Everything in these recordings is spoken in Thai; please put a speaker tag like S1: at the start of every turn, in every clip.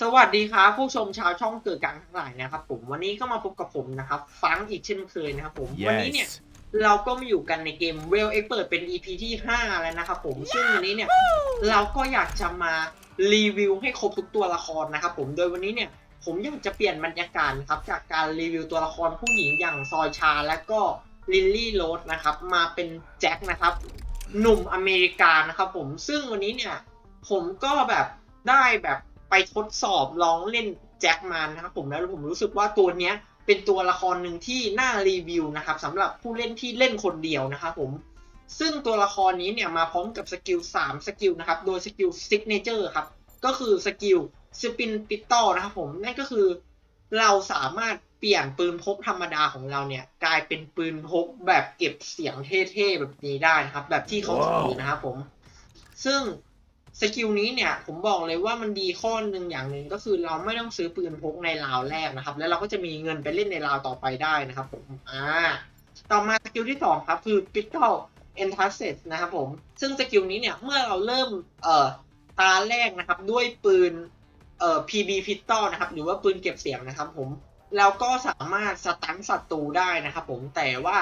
S1: สวัสดีครับผู้ชมชาวช่องเกิดกลางทั้งหลายนะครับผมวันนี้ก็มาพบกับผมนะครับฟังอีกเช่นเคยนะครับผมวันนี้เนี่ย
S2: Yes.
S1: เราก็มาอยู่กันในเกม Well Expert เป็น EP ที่ 5 แล้วนะครับผมซึ่งวันนี้เนี่ยเราก็อยากจะมารีวิวให้ครบทุกตัวละครนะครับผมโดยวันนี้เนี่ยผมอยากจะเปลี่ยนบรรยากาศนะครับจากการรีวิวตัวละครผู้หญิงอย่างซอยชา และก็ลิลลี่โรสนะครับมาเป็นแจ็คนะครับหนุ่มอเมริกานะครับผมซึ่งวันนี้เนี่ยผมก็แบบได้แบบ ไปทดสอบลองเล่นแจ็คมานะครับผมแล้วผมรู้สึกว่าตัวเนี้ยเป็นตัวละครหนึ่งที่น่ารีวิวนะครับสำหรับผู้เล่นที่เล่นคนเดียวนะครับผมซึ่งตัวละครนี้เนี่ยมาพร้อมกับสกิล3สกิลนะครับโดยสกิลซิกเนเจอร์ครับก็คือสกิลสปินปิตอนะครับผมนั่นก็คือ เราสามารถเปลี่ยนปืนพกธรรมดาของเราเนี่ย กลายเป็นปืนพกแบบเก็บเสียงเท่ๆแบบนี้ได้นะครับ แบบที่เขาถือนะครับผม ซึ่ง สกิลนี้เนี่ยผมบอกเลยว่ามันดีข้อหนึ่งอย่างหนึ่งก็คือเราไม่ต้องซื้อปืนพกในราวแรกนะครับ แล้วเราก็จะมีเงินไปเล่นในราวต่อไปได้นะครับผมอ่าต่อมาสกิลที่สองครับคือ Pistol e n t a s e s นะครับผมซึ่งสกิลนี้เนี่ยเมื่อเราเริ่มเอ่อตาแรกนะครับด้วยปืนเอ่อ PB Pistol นะครับหรือว่าปืนเก็บเสียงนะครับผมเราก็สามารถสตันศัตรูได้นะครับผมแต่ว่า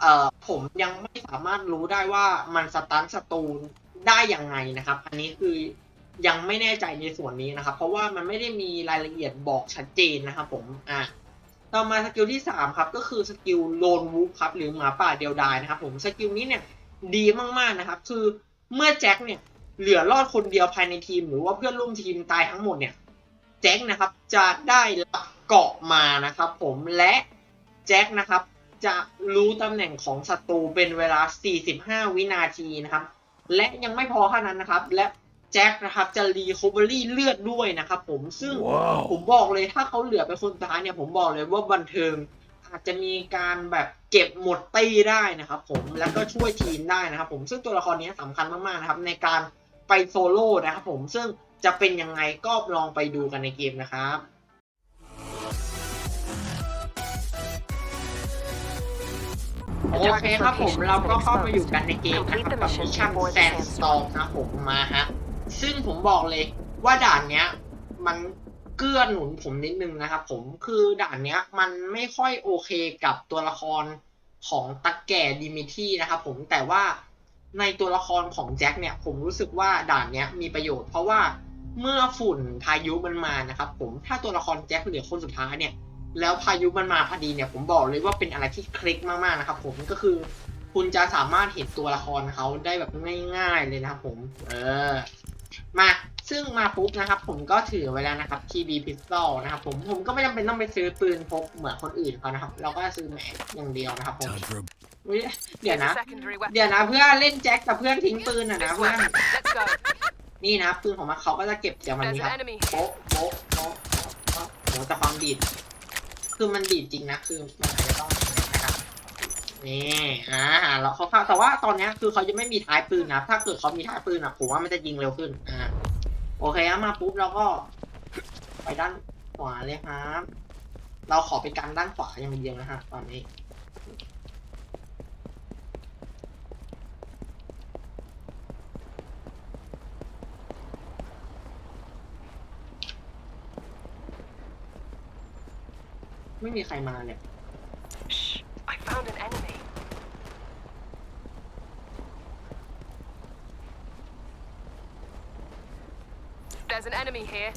S1: เอ่อผมยังไม่สามารถรู้ได้ว่ามันสตันศัตรู ได้ยังไงนะครับ อันนี้คือยังไม่แน่ใจในส่วนนี้นะครับ เพราะว่ามันไม่ได้มีรายละเอียดบอกชัดเจนนะครับผมอะต่อมาสกิลที่สามครับ ก็คือสกิลโลนวูฟครับหรือหมาป่าเดียวดายนะครับผมสกิลนี้เนี่ยดีมากๆนะครับ คือเมื่อแจ็คเนี่ยเหลือรอดคนเดียวภายในทีม หรือว่าเพื่อนร่วมทีมตายทั้งหมดเนี่ยแจ็คนะครับจะได้รับเกาะมานะครับผมและแจ็คนะครับจะรู้ตำแหน่งของศัตรูเป็นเวลา 45 วินาทีนะครับ และยังไม่พอเท่านั้นนะครับ และแจ็คนะครับจะรีค o เ e อรี่เลือดด้วยนะครับผมซึ่งผม
S2: Whoa.
S1: บอกเลยถ้าเขาเหลือเป็นคนสุดท้ายเนี่ยผมบอกเลยว่าบันเทิงอาจจะมีการแบบเก็บหมดตีได้นะครับผมแล้วก็ช่วยทีมได้นะครับผมซึ่งตัวละครนี้สำคัญมากๆนะครับในการไปโซโล่นะครับผมซึ่งจะเป็นยังไงก็ลองไปดูกันในเกมนะครับ โอเคครับผมเราก็เข้ามาอยู่กันในเกมนะครับกับมิชชั่นแซนสตอมนะผมมาฮะ ซึ่งผมบอกเลยว่าด่านเนี้ย มันเกื้อหนุนผมนิดนึงนะครับผมคือด่านเนี้ย มันไม่ค่อยโอเคกับตัวละครของตักแก่ดิมิที่นะครับผมแต่ว่าในตัวละครของแจ็คเนี่ยผมรู้สึกว่าด่านเนี้ยมีประโยชน์เพราะว่าเมื่อฝุ่นพายุมันมานะครับผมถ้าตัวละครแจ็คเหลือคนสุดท้ายเนี่ย แล้วพายุมันมาพอดีเนี่ยผมบอกเลยว่าเป็นอะไรที่คลิกมากๆนะครับผมก็คือคุณจะสามารถเห็นตัวละครเขาได้แบบง่าย ๆเลยนะครับผม เออ มาซึ่งมาปุ๊บนะครับ ผมก็ถือไว้แล้วนะครับ TB Pistol นะครับผมผมก็ไม่จำเป็นต้องไปซื้อปืนพกเหมือนคนอื่นเขานะครับ เราก็ซื้อแม็กอย่างเดียวนะครับผม
S2: Time for a
S1: อุ๊ยเดี๋ยวนะ
S3: Secondary weapon.
S1: เดี๋ยวนะเพื่อนเล่นแจ็คกับเพื่อนทิ้งปืนอะนะ
S3: This
S1: เพื่อน
S3: way. Let's go.
S1: นี่นะปืนของมันเขาก็จะเก็บจากมัน
S3: There's
S1: นี้ค
S3: an
S1: รับ
S3: enemy.
S1: โป๊ะโป๊ะโป๊ะโป๊ะโหแต่ความดีด คือมันดีจริงนะคือมันอาจจะต้องนะครับนี่อ่าแล้วเขาแต่ว่าตอนเนี้ยคือเขาจะไม่มีท้ายปืนนะถ้าเกิดเขามีท้ายปืนอะผมว่ามันจะยิงเร็วขึ้นอ่าโอเคมาปุ๊บเราก็ ไปด้านขวาเลยครับเราขอไปกันด้านขวาอย่างเดียวนะฮะตอนนี้ ไม่มีใครมาเนี่ย
S3: Shh. I found an enemy. There's an enemy here.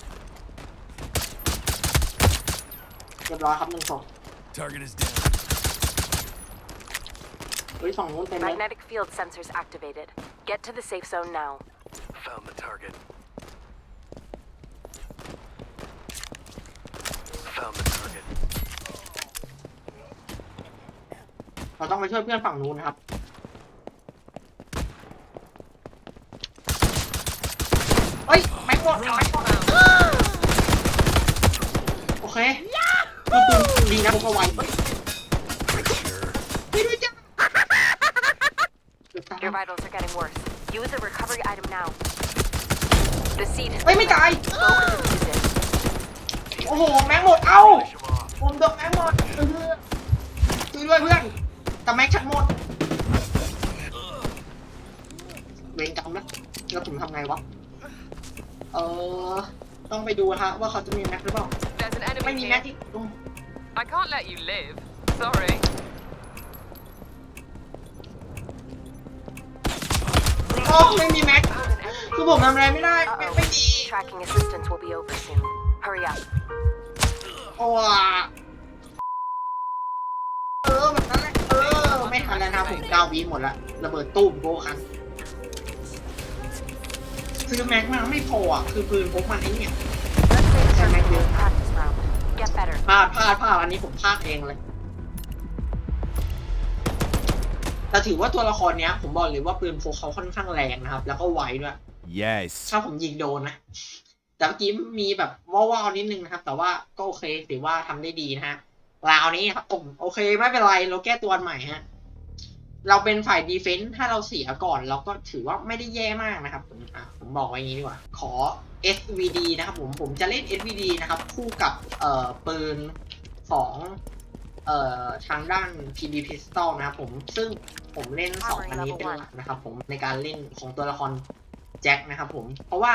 S1: เรียบร้อยครับหนึ่งศพ
S2: target is down.
S1: เฮ้ยฝั่งนู้นเต็มเลย
S4: Magnetic field sensors activated. Get to the safe zone now.
S1: เราต้องไปช่วยเพื่อนฝั่งนู้นนะครับเฮ้ยแม็กหมดแม็กหมดโอเคคือปืนดีนะพกเอาไว้เฮ้ยไม่ด้จ้ะเกือบตาย
S4: Your vitals are getting worse. Use a recovery item now. The seed
S1: เฮ้ยไม่ตาย โอ้โห แม็กหมด เอ้า ผมโดนแม็กหมดเออ ต้องไปดูฮะว่าเขาจะมีแม็กหรือเปล่า
S3: There's an
S1: ไม่
S3: enemy
S1: มีแม็ก
S3: here.
S1: ที่ตรง
S3: I can't let you live. Sorry.
S1: โอ้ไม่มีแม็ก
S3: Found an enemy.
S1: คือผมทำอะไรไม่ได้แม็ก
S4: Uh-oh.
S1: ไม่ดี
S4: Tracking assistance will be over soon. Hurry up.
S1: โอ้ว่ะเออแบบนั้นแหละเออ ไม่ทันแล้วนะผมเก้าวิหมดละระเบิดตู้มโบะคัน ซื้อแม็กมาไม่พออะคือปืนพกมันไอ้เนี่ย
S4: Let's save some for practice round. Get better.
S1: พลาดพลาดพลาดอันนี้ผมพลาดเองเลย แต่ถือว่าตัวละครเนี้ย ผมบอกเลยว่าปืนพกเขาค่อนข้างแรงนะครับ แล้วก็ไวด้วย
S2: Yes.
S1: ถ้าผมยิงโดนนะ แต่เมื่อกี้มีแบบว่าวๆนิดนึงนะครับ แต่ว่าก็โอเคถือว่าทำได้ดีนะฮะราวนี้ครับผมโอเคไม่เป็นไรเราแก้ตัวใหม่ฮะ เราเป็นฝ่ายดีเฟนต์ถ้าเราเสียก่อนเราก็ถือว่าไม่ได้แย่มากนะครับผมอะผมบอกไว้อย่างนี้ดีกว่า ขอ SVD นะครับผมผมจะเล่น SVD นะครับ คู่กับเอ่อปืนของเอ่อทางด้าน PB Pistol นะครับผมซึ่งผมเล่นสองอันนี้เป็นหลักนะครับ ผมในการเล่นของตัวละครแจ็คนะครับผม เพราะว่า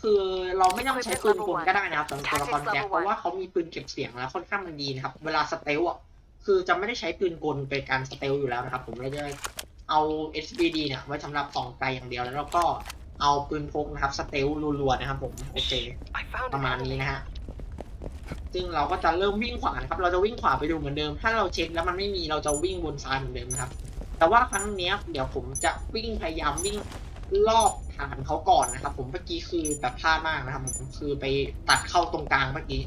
S1: คือเราไม่ต้องใช้ปืนกลก็ได้นะครับสำหรับตัวละครแจ็คเพราะว่าเขามีปืนเก็บเสียงแล้วค่อนข้างมันดีนะครับ เวลาสเตลอะ คือจะไม่ได้ใช้ปืนกลเป็นการสเตลอยู่แล้วนะครับ ผมเลยจะเอา SVD เนี่ยไว้สำหรับส่องไกลอย่างเดียวแล้วเราก็เอาปืนพกนะครับสเตลรัวๆนะครับผมโอเค
S3: I found
S1: ประ
S3: an
S1: มาณนี้
S3: enemy.
S1: นะฮะซึ่งเราก็จะเริ่มวิ่งขวานะครับ เราจะวิ่งขวาไปดูเหมือนเดิม ถ้าเราเช็คแล้วมันไม่มีเราจะวิ่งบนซ้ายเหมือนเดิมนะครับ แต่ว่าครั้งเนี้ยเดี๋ยวผมจะวิ่งพยายามวิ่งรอบฐานเขาก่อนนะครับ ผมเมื่อกี้คือแบบพลาดมากนะครับ ผมคือไปตัดเข้าตรงกลางเมื่อกี้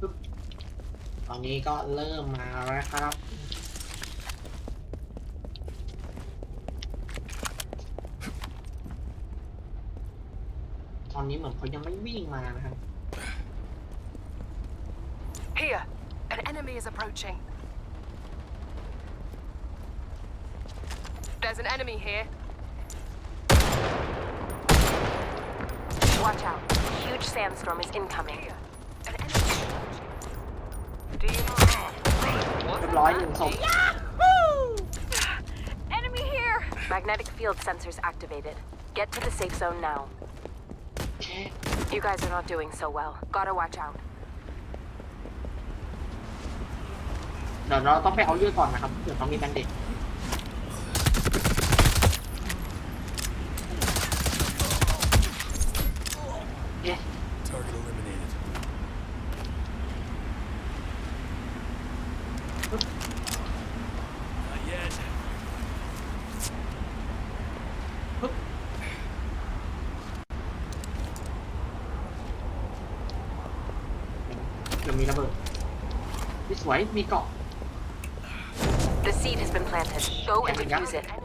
S1: ปึ๊บ ตอนนี้ก็เริ่มมาแล้วครับตอนนี้เหมือนเขายังไม่วิ่งมานะครับ
S3: Here. An enemy is approaching. There's an enemy here.
S4: Watch out. Huge sandstorm is incoming.
S3: Here.
S1: เรียบร้อยหนึ่งศพ
S4: Enemy here! Magnetic field sensors activated. Get to the safe zone now.
S1: โอเค
S4: You guys are not doing so well. Gotta watch out.
S1: เดี๋ยวเราต้องไปเอาเลือดก่อนนะครับเผื่อเขามีแบนเด็ด เดี๋ยวมีระเบิดนี่สวยมีเกาะ
S4: The seed has been planted. Go and
S1: Yeah.
S4: defuse it.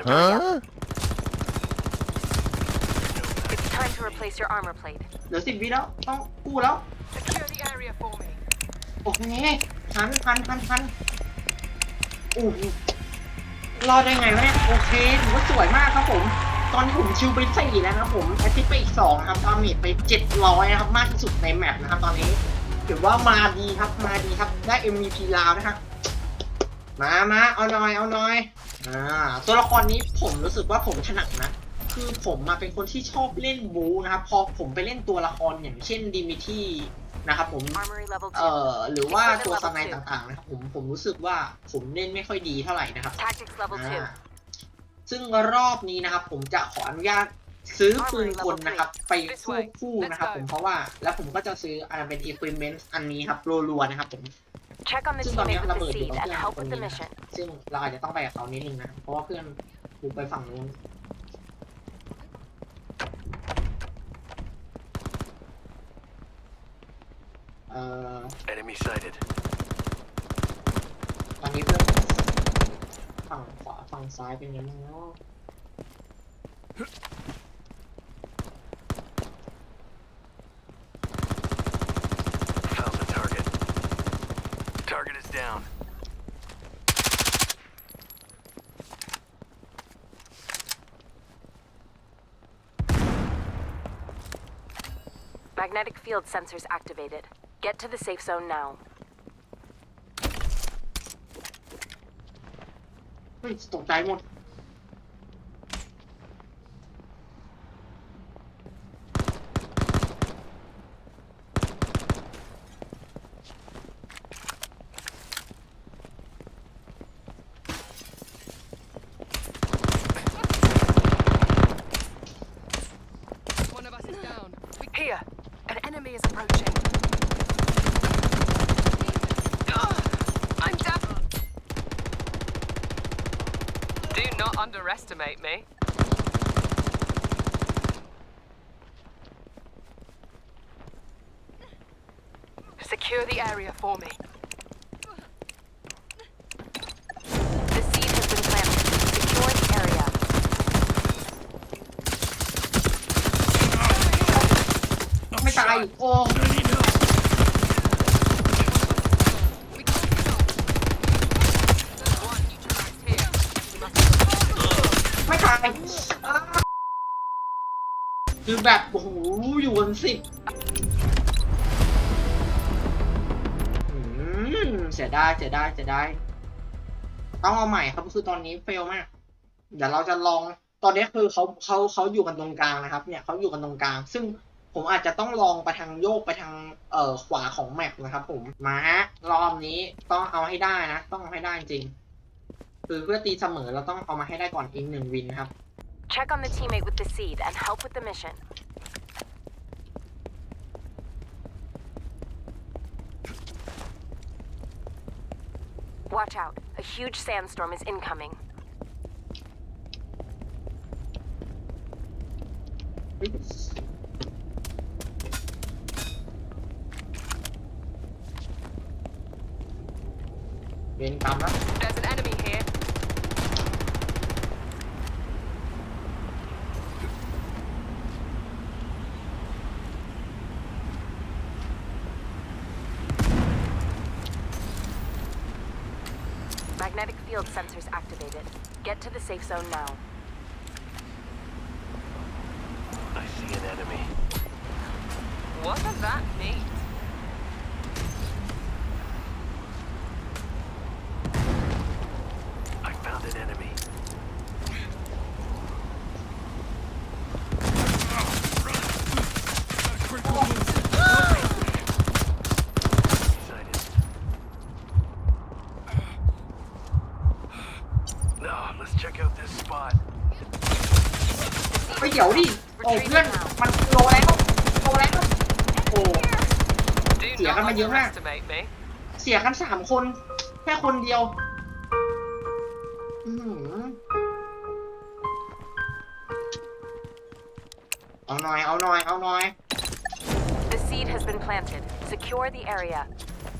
S4: Over soon.
S2: An enemy.
S4: It's time to replace your armor plate.
S1: เหลือสิบวิแล้ว ต้องกู้แล้ว
S3: Secure the area for me.
S1: โอเคพันพันพันพันโอ้โหรอดได้ไงวะเนี่ย โอเค ถือว่าสวยมากครับผม ตอนนี้ผมชิวไปสี่แล้วนะครับผมแอตติไปอีกสองครับดาเมจไปเจ็ดร้อยนะครับ มากที่สุดในแมปนะครับตอนนี้ถือว่ามาดีครับ มาดีครับ ได้ MVP ลาวนะครับ มามาเอาหน่อย เอาหน่อย อ่าตัวละครนี้ผมรู้สึกว่าผมถนัดนะ คือผมมาเป็นคนที่ชอบเล่นบูนะครับ พอผมไปเล่นตัวละครอย่างเช่นดิมิที่นะครับผม
S4: Armory level
S1: เอ่
S4: 2.
S1: อหรือว่าตัวสไนด์ต่างๆนะครับผมผมรู้สึกว่าผมเล่นไม่ค่อยดีเท่าไหร่นะครับ
S4: Tactics level
S1: อ่า
S4: 2.
S1: ซึ่งรอบนี้นะครับ ผมจะขออนุญาตซื้อปืนกลนะครับ ไปคู่คู่นะครับ ผมเพราะว่าแล้วผมก็จะซื้ออันเป็น equipment อันนี้ครับรัวๆนะครับผม
S4: Check on the
S1: ซึ่งตอนนี้
S4: teammate
S1: ระ
S4: with
S1: เบิด
S4: the
S1: อยู่
S4: seed
S1: กับ
S4: and
S1: เพื่อน
S4: help
S1: คน
S4: with the
S1: นี้นะ
S4: mission.
S1: ซึ่งเราอาจจะต้องไปกับเขานิดนึงนะ เพราะว่าเพื่อนบุกไปฝั่งนู้น เอ่อ
S2: Enemy sighted.
S1: ตอนนี้เพื่อนฝั่งขวาฝั่งซ้ายเป็นยังไงเนาะ
S4: Magnetic field sensors activated. Get to the safe zone now.
S1: เฮ้ยตกใจหมด
S3: hate me. Secure the area for me.
S4: The seed has been planted. Secure the area.
S3: Oh
S1: my god, oh ายอ้าคือแบบโอ้โหอยู่บนสิบอืมเสียดายเสียดายเสียดายต้องเอาใหม่ครับคือตอนนี้เฟลมาก เดี๋ยวเราจะลอง ตอนนี้คือเขาเขาเขาอยู่กันตรงกลางนะครับ เนี่ยเขาอยู่กันตรงกลาง ซึ่งผมอาจจะต้องลองไปทางโยกไปทางเอ่อขวาของแมปนะครับ ผมมาฮะรอบนี้ต้องเอาให้ได้นะ ต้องเอาให้ได้จริง คือเพื่อตีเสมอเราต้องเอามาให้ได้ก่อนอีกหนึ่งวินนะครับ
S4: Check on the teammate with the seed and help with the mission. Watch out. A huge sandstorm is incoming.
S1: เฮ้ยเวรกรรมแล้
S4: the safe zone now.
S1: เสียกันสามคน แค่คนเดียว อื้อหือเอาหน่อย เอาหน่อย เอาหน่อย
S4: The seed has been planted. Secure the area.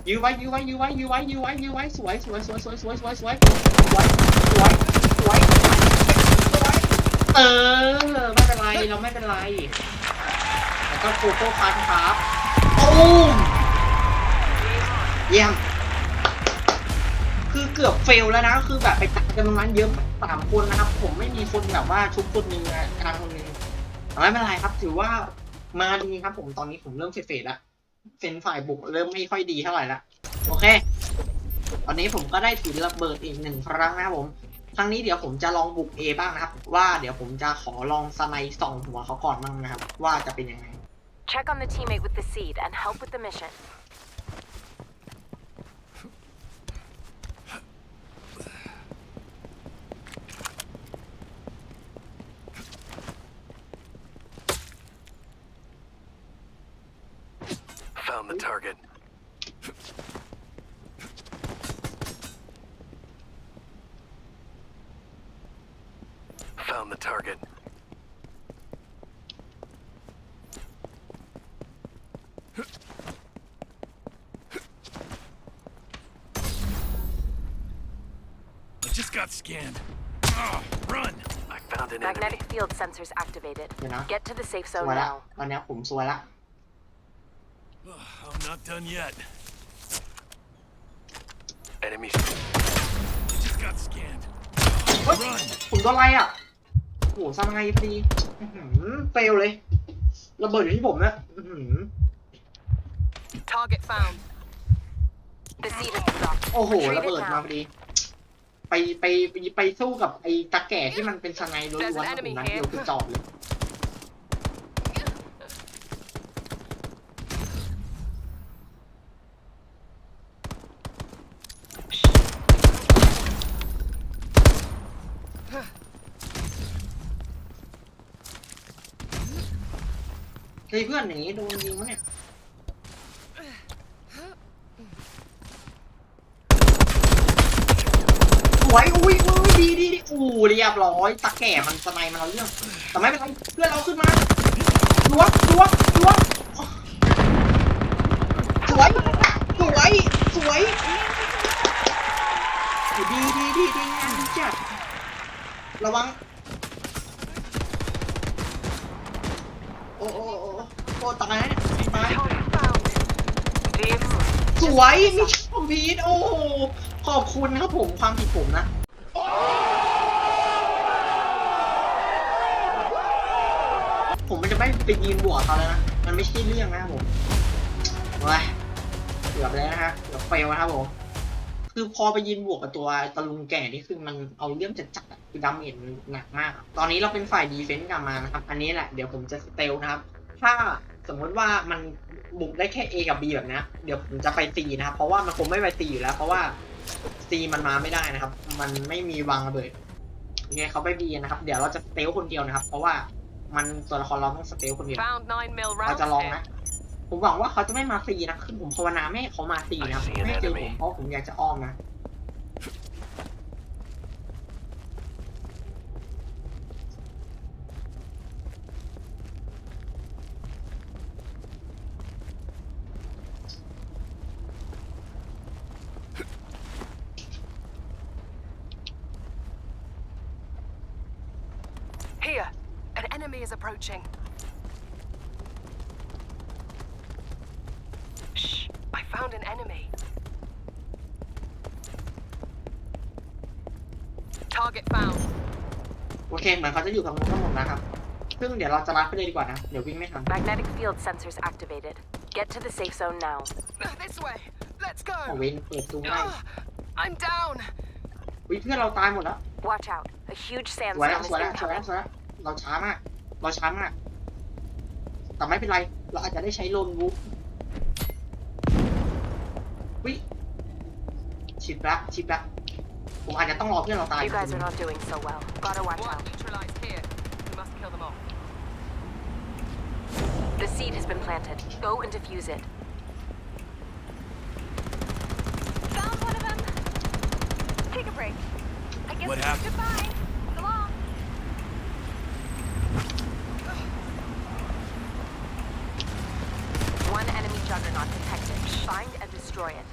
S1: ยื้อไว้ยื้อไว้ยื้อไว้ยื้อไว้ยื้อไว้ยื้อไว้สวยสวยสวยสวยสวยสวยสวยสวยสวยสวยสวยเออไม่เป็นไรเราไม่เป็นไรแล้วก็โกโก้คันครับตูม เยี่ยม คือเกือบเฟลแล้วนะ คือแบบไปตัดกันตรงนั้นเยอะสามคนนะครับ ผมไม่มีคนแบบว่าชุบคนหนึงอะกลางคนหนึงแต่ไม่เป็นไรครับ ถือว่ามาดีครับ ผมตอนนี้ผมเริ่มเฟดๆแล้วเฟนฝ่ายบุกเริ่มไม่ค่อยดีเท่าไหร่ละโอเค ตอนนี้ผมก็ได้ถือระเบิดอีกหนึ่งครั้งนะครับผมครั้งนี้เดี๋ยวผมจะลองบุก A บ้างนะครับ ว่าเดี๋ยวผมจะขอลองสไนด์ส่องหัวเขาก่อนบ้างนะครับ ว่าจะเป็นยังไง
S4: Check on the teammate with the seed and help with the mission.
S2: Found the target. Found the target.
S5: I just got scanned. Ah, run!
S2: I found an enemy.
S4: Magnetic field sensors activated.
S1: เดี๋ยวนะ
S4: Get to the safe
S1: ส
S4: zone
S1: วยละ
S4: now.
S1: ตอนนี้ผมสวยละ
S5: Ugh, I'm not done yet.
S2: Enemy.
S5: I just got scanned.
S1: เฮ้ย
S5: Run!
S1: ผมโดนอะไรอะโอ้โหสไนด์พอดีอื้อหือเฟลเลย ระเบิดอยู่ที่ผมนะอื้อหือ
S3: Target found.
S4: The seed has been dropped.
S1: โอ้โห
S4: Retrieve
S1: ระเบิด
S4: it
S1: มา
S4: now.
S1: พอดี ไปไปไปไปสู้กับไอ้ตะแก่ที่มันเป็นสไนล้วนๆผมนัดเดียวคือจอดเลยเฮ้ยเพื่อนอย่างนี้โดนยิงมั้ยเนี่ย วยอุ้ยอุ้ยดีดีดีอู้เรียบร้อยตะแก่มันสไนมันเอาเรื่องแต่ไม่เป็นไรเพื่อนเราขึ้นมาล้วงล้วงล้วงสวยสวยสวยดีดีดีดีงานดีจัดระวังโอ้โอ้โอ้โอ้ตายนะเนี่ยตาย
S3: Target found. Team.
S1: สวยมีช่องพีทโอ้โห ขอบคุณครับผมความผิดผมนะผมมันจะไม่ไปยืนบวกเขาแล้วนะ มันไม่ใช่เรื่องนะครับผมว้ายเกือบแล้วนะฮะเกือบเฟลนะครับผม คือพอไปยืนบวกกับตัวตะลุงแก่นี่คือมันเอาเรื่องจัดจัดๆคือดาเมจมันหนักมาก ตอนนี้เราเป็นฝ่ายดีเฟนต์กลับมานะครับ อันนี้แหละ เดี๋ยวผมจะสเตลนะครับ ถ้าสมมติว่ามันบุกได้แค่ A กับ B แบบนี้เดี๋ยวผมจะไป C นะครับ เพราะว่ามันคงไม่ไป C อยู่แล้ว เพราะว่า C มันมาไม่ได้นะครับ มันไม่มีวางระเบิดยังไงเขาไป B นะครับ เดี๋ยวเราจะสเตลคนเดียวนะครับ เพราะว่ามันตัวละครเราต้องสเตลคนเดียว
S3: Found 9 mil
S1: เรา
S3: rounds
S1: จะลอง
S3: here.
S1: นะ ผมหวังว่าเขาจะไม่มา C นะคือผมภาวนาไม่ให้เขามา C นะครับไม่ให้เจอผมเพราะผมอยากจะอ้อมนะ
S3: Here. An enemy is approaching. Shh. I found an enemy. Target found.
S1: โอเค เห มือนเขาจะอยู่กับมุมทั้งหมดนะครับ ซึ่งเดี๋ยวเราจะรัดไปเลยดีกว่านะ เดี๋ยววิ่งไม่ทัน
S4: Magnetic field sensors activated. Get to the safe zone now.
S3: This way. Let's
S1: โอ
S3: go.
S1: เวนเปิดตูง่าย
S3: Ugh, I'm down.
S1: วิเพื่อนเราตายหมดแล้ว
S4: Watch out. A huge
S1: สวยแล้ว
S4: sandstorm
S1: สวย
S4: is
S1: แล้วสวยแล้ว
S4: incoming.
S1: สวยแล้วเราช้ามาก เราช้ามาก แต่ไม่เป็นไร เราอาจจะได้ใช้โลนวูฟวิชิปละชิปละ ผมอาจจะต้องรอเพื่อนเราตาย
S4: You guys are not doing so well. Gotta watch
S3: One
S4: out.
S3: neutralized here. We must kill them all.
S4: The seed has been planted. Go and defuse it.
S6: Found one of them. Take a break. I guess
S5: What
S6: it's
S5: happened?
S6: goodbye. So long.
S4: One enemy juggernaut detected. Find and destroy it.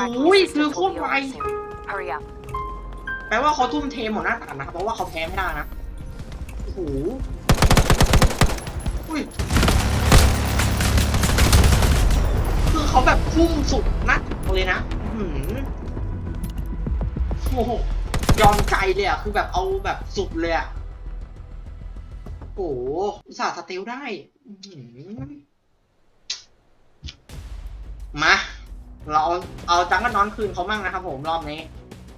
S1: Ooh,
S4: Tracking
S1: ui,
S4: assistant
S1: từ
S4: will be
S1: khúc
S4: over
S1: này.
S4: soon. Hurry up.
S1: แปลว่าเขาทุ่มเทหมดหน้าตักนะครับเพราะว่าเขาแพ้ไม่ได้นะโอ้โหอุ้ยคือเขาแบบพุ่มสุดหน้าตักเลยนะอื้อหือโอ้โหยอมใจเลยอะคือแบบเอาแบบสุดเลยอะโอ้โหอุตส่าห์สเตลได้อื้อหือมา เราเอาเอาจังก็นอนคืนเขามั่งนะครับผมรอบนี้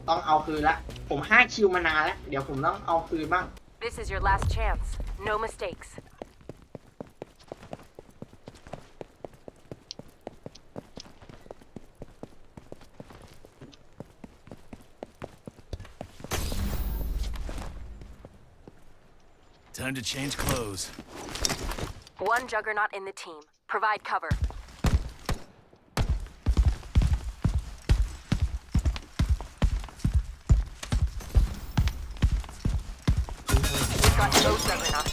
S1: ต้องเอาคืนละ ผมห้าคิวมานานแล้ว เดี๋ยวผมต้องเอาคืนบ้าง
S4: This is your last chance. No mistakes.
S5: Time to change clothes.
S4: One juggernaut in the team. Provide cover.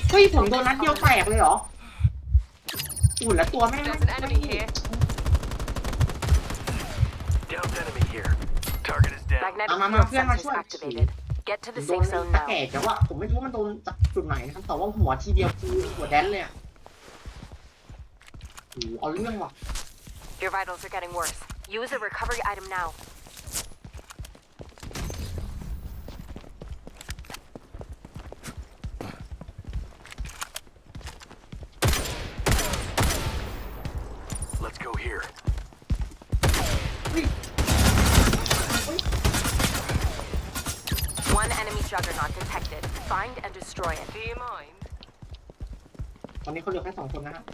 S1: เฮ้ยผมโดนนัดเดียวแตกเลยเหรออุ่นแล้วตัวแม่ง
S3: There's an enemy here.
S2: Downed enemy here. Target is down.
S4: Magnetic
S1: Mama,
S4: field
S1: mama,
S4: sensors
S1: mama,
S4: activated. Get to
S1: ผม
S4: the
S1: โดน
S4: safe zone
S1: ตะ
S4: now.
S1: แก่แต่ว่าผมไม่รู้ว่ามันโดนจากจุดไหนนะครับแต่ว่าหัวทีเดียวคือหัวแดนเลยอะโอ้โหเอาเรื่องว่ะ
S4: Your vitals are getting worse. Use a recovery item now.
S2: here.
S4: One enemy juggernaut detected. Find and destroy it.
S3: Do you mind?
S1: ตอนนี้เขาเหลือแค่สองคนนะครับ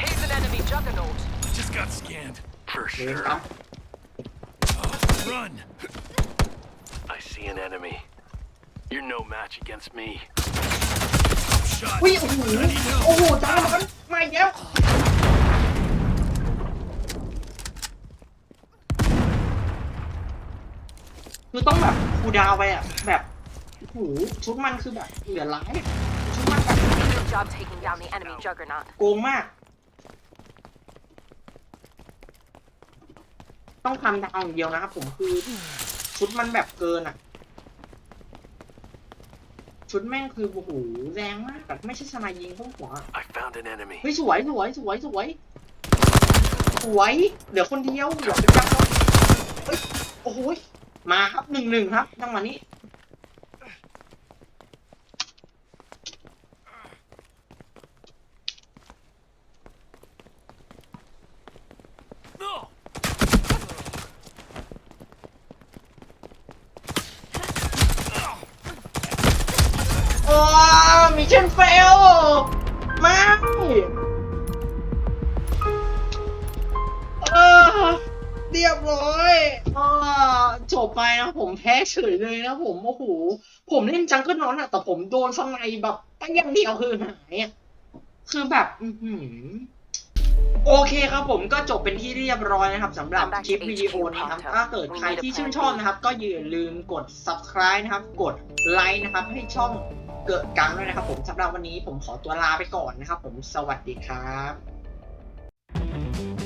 S3: Here's an enemy juggernaut.
S5: I just got scanned.
S2: For
S1: เดิน
S2: sure.
S1: ครับ
S5: Run!
S2: I see an enemy. You're no match against me.
S1: อุ้ยโอ้โหโอ้โหจ้ามันมาอีกแล้วคือต้องแบบคูดาวไปอะแบบโอ้โหชุดมันคือแบบเหลือร้ายชุดมันแบบ
S4: Good job taking down the enemy juggernaut.
S1: โกงมาก ต้องทำดาวอย่างเดียวนะครับผมคือ ชุดมันแบบเกินอะ ชุดแม่งคือโอ้โหแรงมากแบบไม่ใช่สนายยิงเข้าหัวอะ
S2: I found an enemy.
S1: เฮ้ยสวยสวยสวยสวยสวยเหลือคนเดียวเหลือเป็นจังเลยเฮ้ยโอ้โหยมาครับหนึ่งหนึ่งครับจังหวะนี้ เรียบร้อยเออจบไปนะผมแพ้เฉยเลยนะผมโอ้โหผมเล่นจังเกิลนอนอะแต่ผมโดนสไนแบบตั้งอย่างเดียวคือหายอะคือแบบอือหือโอเคครับผมก็จบเป็นที่เรียบร้อยนะครับสำหรับคลิปวิดีโอนี้ครับถ้าเกิดใครที่ชื่นชอบนะครับ ก็อย่าลืมกด subscribe นะครับ กดไลค์นะครับ ให้ช่องเกิดกังด้วยนะครับ ผมสำหรับวันนี้ผมขอตัวลาไปก่อนนะครับ ผมสวัสดีครับ